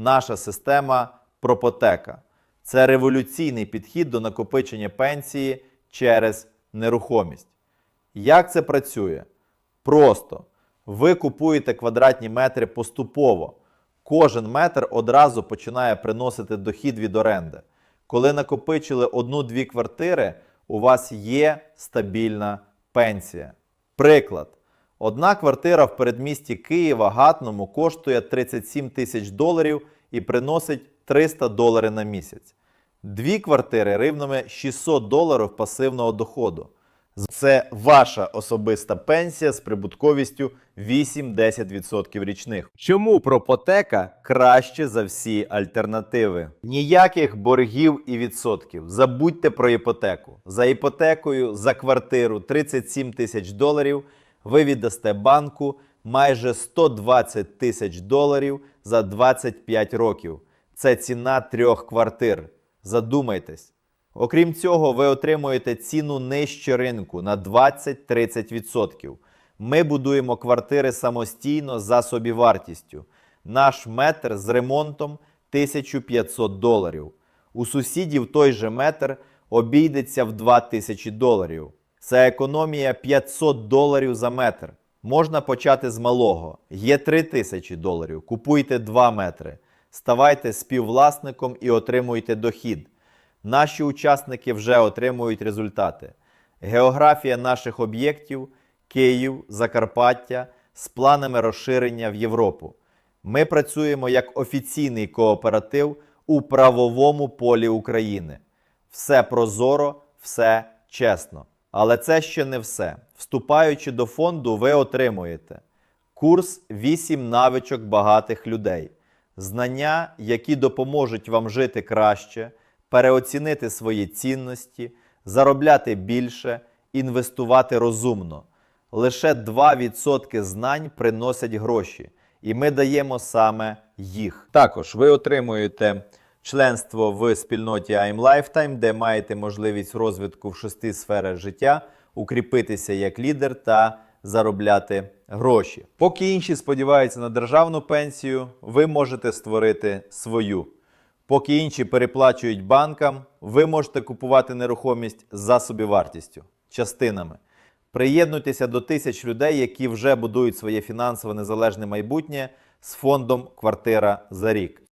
наша система Пропотека. Це революційний підхід до накопичення пенсії через нерухомість. Як це працює? Просто ви купуєте квадратні метри поступово. Кожен метр одразу починає приносити дохід від оренди. Коли накопичили одну-дві квартири, у вас є стабільна пенсія. Приклад. Одна квартира в передмісті Києва Гатному коштує 37 тисяч доларів і приносить 300 доларів на місяць. Дві квартири рівними 600 доларів пасивного доходу. Це ваша особиста пенсія з прибутковістю 8-10% річних. Чому пропотека краще за всі альтернативи? Ніяких боргів і відсотків. Забудьте про іпотеку. За іпотекою за квартиру 37 тисяч доларів ви віддасте банку майже 120 тисяч доларів за 25 років. Це ціна трьох квартир. Задумайтесь. Окрім цього, ви отримуєте ціну нижче ринку на 20-30%. Ми будуємо квартири самостійно за собівартістю. Наш метр з ремонтом 1500 доларів. У сусідів той же метр обійдеться в 2000 доларів. Це економія 500 доларів за метр. Можна почати з малого. Є 3000 доларів. Купуйте 2 метри. Ставайте співвласником і отримуйте дохід. Наші учасники вже отримують результати. Географія наших об'єктів Київ, Закарпаття з планами розширення в Європу. Ми працюємо як офіційний кооператив у правовому полі України. Все прозоро, все чесно. Але це ще не все. Вступаючи до фонду, ви отримуєте курс 8 навичок багатих людей, знання, які допоможуть вам жити краще, переоцінити свої цінності, заробляти більше, інвестувати розумно. Лише 2% знань приносять гроші, і ми даємо саме їх. Також ви отримуєте членство в спільноті I'm Lifetime, де маєте можливість розвитку в шести сферах життя, укріпитися як лідер та заробляти гроші. Поки інші сподіваються на державну пенсію, ви можете створити свою. Поки інші переплачують банкам, ви можете купувати нерухомість за собівартістю, частинами. Приєднуйтеся до тисяч людей, які вже будують своє фінансово незалежне майбутнє з фондом Квартира за рік.